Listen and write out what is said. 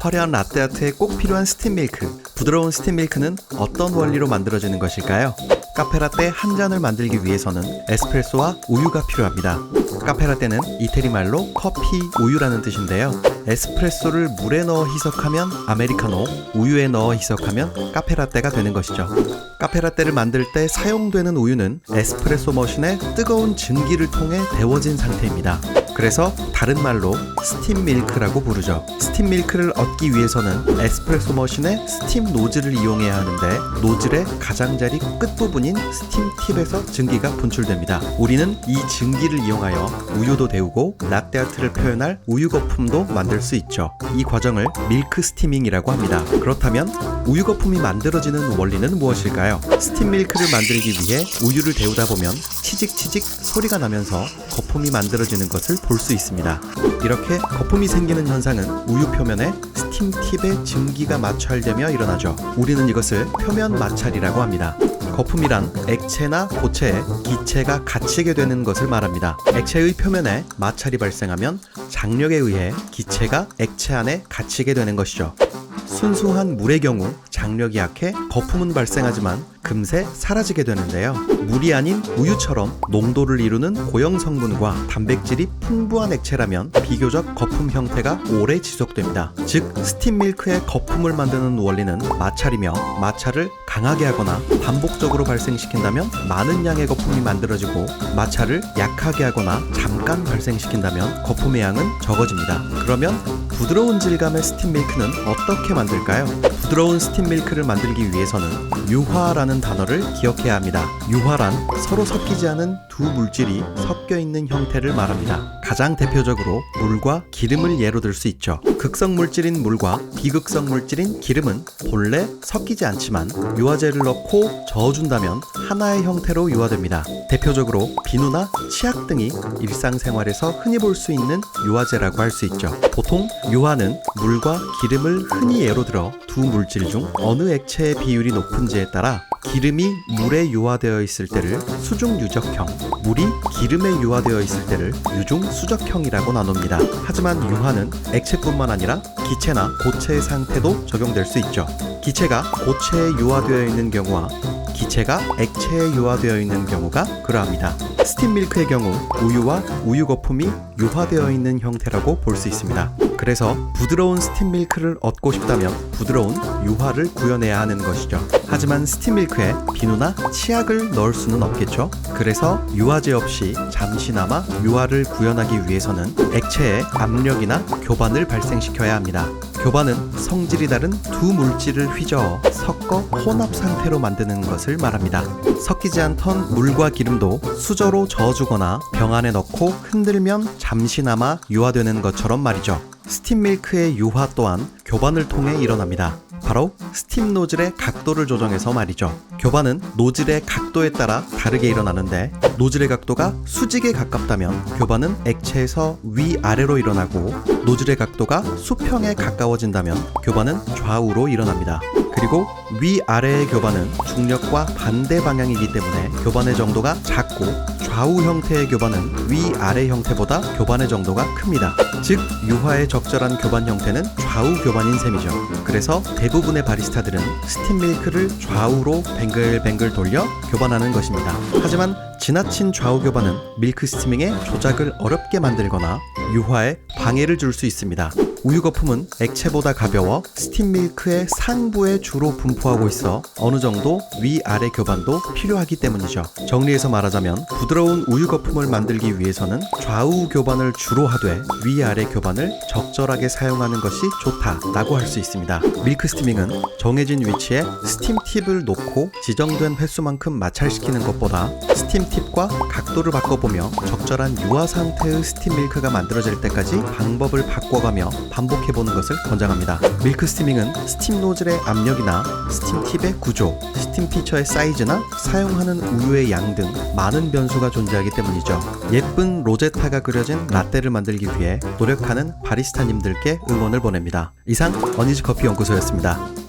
화려한 라떼 아트에 꼭 필요한 스팀 밀크. 부드러운 스팀 밀크는 어떤 원리로 만들어지는 것일까요? 카페라떼 한 잔을 만들기 위해서는 에스프레소와 우유가 필요합니다. 카페라떼는 이태리 말로 커피, 우유라는 뜻인데요. 에스프레소를 물에 넣어 희석하면 아메리카노, 우유에 넣어 희석하면 카페라떼가 되는 것이죠. 카페라떼를 만들 때 사용되는 우유는 에스프레소 머신의 뜨거운 증기를 통해 데워진 상태입니다. 그래서 다른 말로 스팀 밀크라고 부르죠. 스팀 밀크를 얻기 위해서는 에스프레소 머신의 스팀 노즐을 이용해야 하는데 노즐의 가장자리 끝부분인 스팀 팁에서 증기가 분출됩니다. 우리는 이 증기를 이용하여 우유도 데우고 라떼아트를 표현할 우유 거품도 만들 수 있죠. 이 과정을 밀크 스티밍이라고 합니다. 그렇다면 우유 거품이 만들어지는 원리는 무엇일까요? 스팀 밀크를 만들기 위해 우유를 데우다 보면 치직치직 소리가 나면서 거품이 만들어지는 것을 볼 수 있습니다. 이렇게 거품이 생기는 현상은 우유 표면에 스팀 팁에 증기가 마찰되며 일어나죠. 우리는 이것을 표면 마찰이라고 합니다. 거품이란 액체나 고체에 기체가 갇히게 되는 것을 말합니다. 액체의 표면에 마찰이 발생하면 장력에 의해 기체가 액체 안에 갇히게 되는 것이죠. 순수한 물의 경우 장력이 약해 거품은 발생하지만 금세 사라지게 되는데요. 물이 아닌 우유처럼 농도를 이루는 고형 성분과 단백질이 풍부한 액체라면 비교적 거품 형태가 오래 지속됩니다. 즉, 스팀 밀크의 거품을 만드는 원리는 마찰이며 마찰을 강하게 하거나 반복적으로 발생시킨다면 많은 양의 거품이 만들어지고 마찰을 약하게 하거나 잠깐 발생시킨다면 거품의 양은 적어집니다. 그러면 부드러운 질감의 스팀 밀크는 어떻게 만들까요? 부드러운 스팀 밀크를 만들기 위해서는 유화라는 단어를 기억해야 합니다. 유화란 서로 섞이지 않은 두 물질이 섞여 있는 형태를 말합니다. 가장 대표적으로 물과 기름을 예로 들 수 있죠. 극성 물질인 물과 비극성 물질인 기름은 본래 섞이지 않지만 유화제를 넣고 저어준다면 하나의 형태로 유화됩니다. 대표적으로 비누나 치약 등이 일상생활에서 흔히 볼 수 있는 유화제라고 할 수 있죠. 보통 유화는 물과 기름을 흔히 예로 들어 두 물질 중 어느 액체의 비율이 높은지에 따라 기름이 물에 유화되어 있을 때를 수중 유적형, 물이 기름에 유화되어 있을 때를 유중 수적형이라고 나눕니다. 하지만 유화는 액체뿐만 아니라 기체나 고체의 상태도 적용될 수 있죠. 기체가 고체에 유화되어 있는 경우와 기체가 액체에 유화되어 있는 경우가 그러합니다. 스팀 밀크의 경우 우유와 우유 거품이 유화되어 있는 형태라고 볼 수 있습니다. 그래서 부드러운 스팀 밀크를 얻고 싶다면 부드러운 유화를 구현해야 하는 것이죠. 하지만 스팀 밀크에 비누나 치약을 넣을 수는 없겠죠. 그래서 유화제 없이 잠시나마 유화를 구현하기 위해서는 액체에 압력이나 교반을 발생시켜야 합니다. 교반은 성질이 다른 두 물질을 휘저어 섞어 혼합 상태로 만드는 것을 말합니다. 섞이지 않던 물과 기름도 수저로 저어주거나 병 안에 넣고 흔들면 잠시나마 유화되는 것처럼 말이죠. 스팀 밀크의 유화 또한 교반을 통해 일어납니다. 바로 스팀 노즐의 각도를 조정해서 말이죠. 교반은 노즐의 각도에 따라 다르게 일어나는데 노즐의 각도가 수직에 가깝다면 교반은 액체에서 위아래로 일어나고 노즐의 각도가 수평에 가까워진다면 교반은 좌우로 일어납니다. 그리고 위아래의 교반은 중력과 반대 방향이기 때문에 교반의 정도가 작고 좌우 형태의 교반은 위아래 형태보다 교반의 정도가 큽니다. 즉 유화의 적절한 교반 형태는 좌우 교반인 셈이죠. 그래서 대부분의 바리스타들은 스팀 밀크를 좌우로 뱅글뱅글 돌려 교반하는 것입니다. 하지만 지나친 좌우 교반은 밀크 스티밍의 조작을 어렵게 만들거나 유화에 방해를 줄 수 있습니다. 우유 거품은 액체보다 가벼워 스팀 밀크의 상부에 주로 분포하고 있어 어느 정도 위아래 교반도 필요하기 때문이죠. 정리해서 말하자면 부드러운 우유 거품을 만들기 위해서는 좌우 교반을 주로 하되 위아래 교반을 적절하게 사용하는 것이 좋다라고 할 수 있습니다. 밀크 스티밍은 정해진 위치에 스팀 팁을 놓고 지정된 횟수만큼 마찰시키는 것보다 스팀 팁과 각도를 바꿔보며 적절한 유화 상태의 스팀 밀크가 만들어질 때까지 방법을 바꿔가며 반복해보는 것을 권장합니다. 밀크 스티밍은 스팀 노즐의 압력이나 스팀 팁의 구조, 스팀 피처의 사이즈나 사용하는 우유의 양 등 많은 변수가 존재하기 때문이죠. 예쁜 로제타가 그려진 라떼를 만들기 위해 노력하는 바리스타님들께 응원을 보냅니다. 이상 어니즈 커피 연구소였습니다.